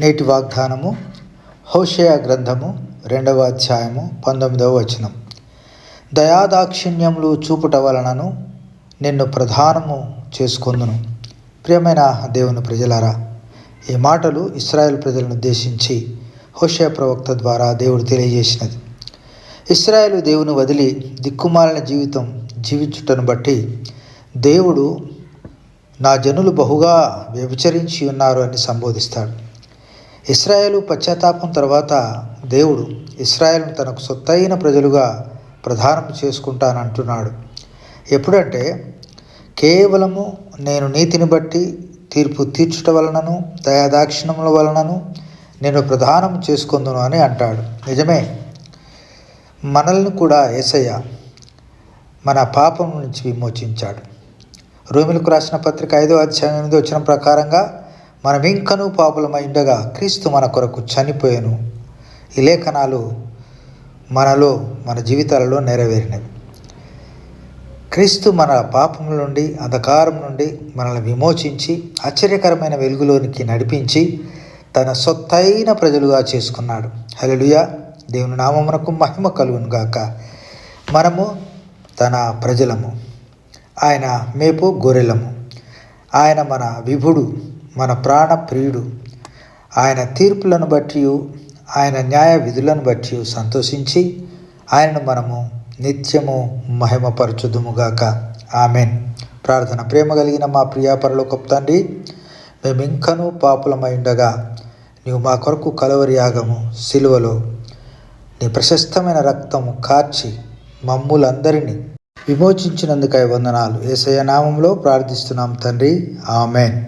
నేటి వాగ్దానము హోషయ గ్రంథము రెండవ అధ్యాయము పంతొమ్మిదవ వచనం. దయాదాక్షిణ్యములు చూపుట వలనను నిన్ను ప్రధానము చేసుకొందును. ప్రియమైన దేవుని ప్రజలారా ఈ మాటలు ఇస్రాయేల్ ప్రజలను ఉద్దేశించి హోషయ ప్రవక్త ద్వారా దేవుడు తెలియజేసినది. ఇస్రాయేలు దేవుని వదిలి దిక్కుమాలిన జీవితం జీవించుటను బట్టి దేవుడు నా జనులు బహుగా వ్యభిచరించి ఉన్నారు అని సంబోధిస్తాడు. ఇస్రాయేలు పశ్చాత్తాపం తర్వాత దేవుడు ఇస్రాయేల్ను తనకు సొత్తైన ప్రజలుగా ప్రధానం చేసుకుంటానంటున్నాడు. ఎప్పుడంటే కేవలము నేను నీతిని బట్టి తీర్పు తీర్చుట వలనను దయాదాక్షిణముల వలనను నేను ప్రధానం చేసుకుందును అని అంటాడు. నిజమే. మనల్ని కూడా ఏసయ్య మన పాపం నుంచి విమోచించాడు. రోమిలకు రాసిన పత్రిక ఐదో అధ్యాయం ఎనిమిది వచ్చిన ప్రకారంగా మనం ఇంకనూ పాపులమై ఉండగా క్రీస్తు మన కొరకు చనిపోయాను. ఈ లేఖనాలు మనలో మన జీవితాలలో నెరవేరినవి. క్రీస్తు మన పాపముల నుండి అంధకారం నుండి మనల్ని విమోచించి ఆశ్చర్యకరమైన వెలుగులోనికి నడిపించి తన సొత్తైన ప్రజలుగా చేసుకున్నాడు. హలలుయ దేవుని నామమునకు మహిమ కలుగును గాక. మనము తన ప్రజలము. ఆయన మేపు గొర్రెలము. ఆయన మన విభుడు. మన ప్రాణ ప్రియుడు. ఆయన తీర్పులను బట్టి ఆయన న్యాయ విధులను బట్టి సంతోషించి ఆయనను మనము నిత్యము మహిమపరచుదుముగాక ఆమెన్. ప్రార్థన ప్రేమ కలిగిన మా ప్రియాపరలో తండ్రి మేము ఇంకనూ పాపులమై ఉండగా నీవు మా కొరకు కలవరి యాగము సిలువలో నీ ప్రశస్తమైన రక్తము కార్చి మమ్ములందరినీ విమోచించినందుకై వందనాలు. ఏసయ నామంలో ప్రార్థిస్తున్నాం తండ్రి. ఆమెన్.